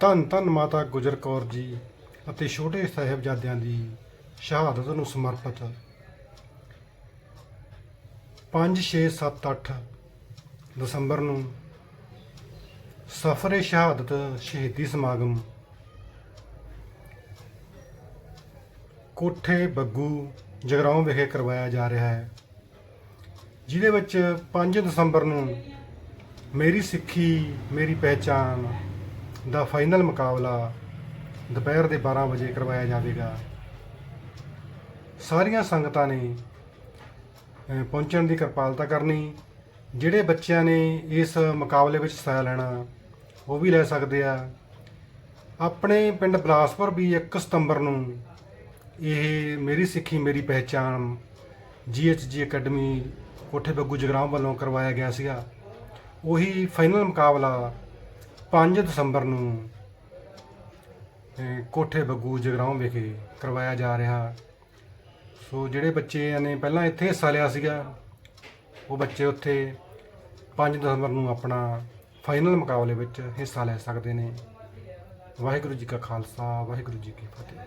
ਧੰਨ ਧੰਨ ਮਾਤਾ ਗੁਜਰ ਕੌਰ ਜੀ ਅਤੇ ਛੋਟੇ ਸਾਹਿਬਜ਼ਾਦਿਆਂ ਦੀ ਸ਼ਹਾਦਤ ਨੂੰ ਸਮਰਪਿਤ। 5 6 7 8 ਦਸੰਬਰ ਨੂੰ ਸਫਰੇ ਸ਼ਹਾਦਤ ਸ਼ਹੀਦੀ ਸਮਾਗਮ। ਕੋਠੇ ਬੱਗੂ ਜਗਰਾਉਂ ਵਿਖੇ ਕਰਵਾਇਆ ਜਾ ਰਿਹਾ ਹੈ, ਜਿਹਦੇ ਵਿੱਚ 5 ਦਸੰਬਰ ਨੂੰ ਮੇਰੀ ਸਿੱਖੀ, ਮੇਰੀ ਪਹਿਚਾਨ ਦਾ ਫਾਈਨਲ ਮੁਕਾਬਲਾ ਦੁਪਹਿਰ ਦੇ 12 ਵਜੇ ਕਰਵਾਇਆ ਜਾਵੇਗਾ। ਸਾਰੀਆਂ ਸੰਗਤਾਂ ਨੇ ਪਹੁੰਚਣ ਦੀ ਕਿਰਪਾਲਤਾ ਕਰਨੀ, ਜਿਹੜੇ ਬੱਚਿਆਂ ਨੇ ਇਸ ਮੁਕਾਬਲੇ ਵਿੱਚ ਹਿੱਸਾ ਲੈਣਾ, ਉਹ ਵੀ ਲੈ ਸਕਦੇ ਆ। ਆਪਣੇ ਪਿੰਡ ਬਲਾਸਪੁਰ ਵੀ 1 ਸਤੰਬਰ ਨੂੰ ਇਹ ਮੇਰੀ ਸਿੱਖੀ, ਮੇਰੀ ਪਹਿਚਾਨ ਜੀਐਚਜੀ ਅਕੈਡਮੀ ਕੋਠੇ ਬੱਗੂ ਜਗਰਾਮ ਵੱਲੋਂ ਕਰਵਾਇਆ ਗਿਆ ਸੀਗਾ। ਉਹੀ ਫਾਈਨਲ ਮੁਕਾਬਲਾ 5 ਦਸੰਬਰ ਨੂੰ ਕੋਠੇ ਬੱਗੂ ਜਗਰਾਉਂ ਵਿਖੇ ਕਰਵਾਇਆ ਜਾ ਰਿਹਾ। ਸੋ ਜਿਹੜੇ ਬੱਚੇ ਨੇ ਪਹਿਲਾਂ ਇੱਥੇ ਹਿੱਸਾ ਲਿਆ ਸੀਗਾ, ਉਹ ਬੱਚੇ ਉੱਥੇ 5 ਦਸੰਬਰ ਨੂੰ ਆਪਣਾ ਫਾਈਨਲ ਮੁਕਾਬਲੇ ਵਿੱਚ ਹਿੱਸਾ ਲੈ ਸਕਦੇ ਨੇ। ਵਾਹਿਗੁਰੂ ਜੀ ਕਾ ਖਾਲਸਾ, ਵਾਹਿਗੁਰੂ ਜੀ ਕੀ ਫਤਿਹ।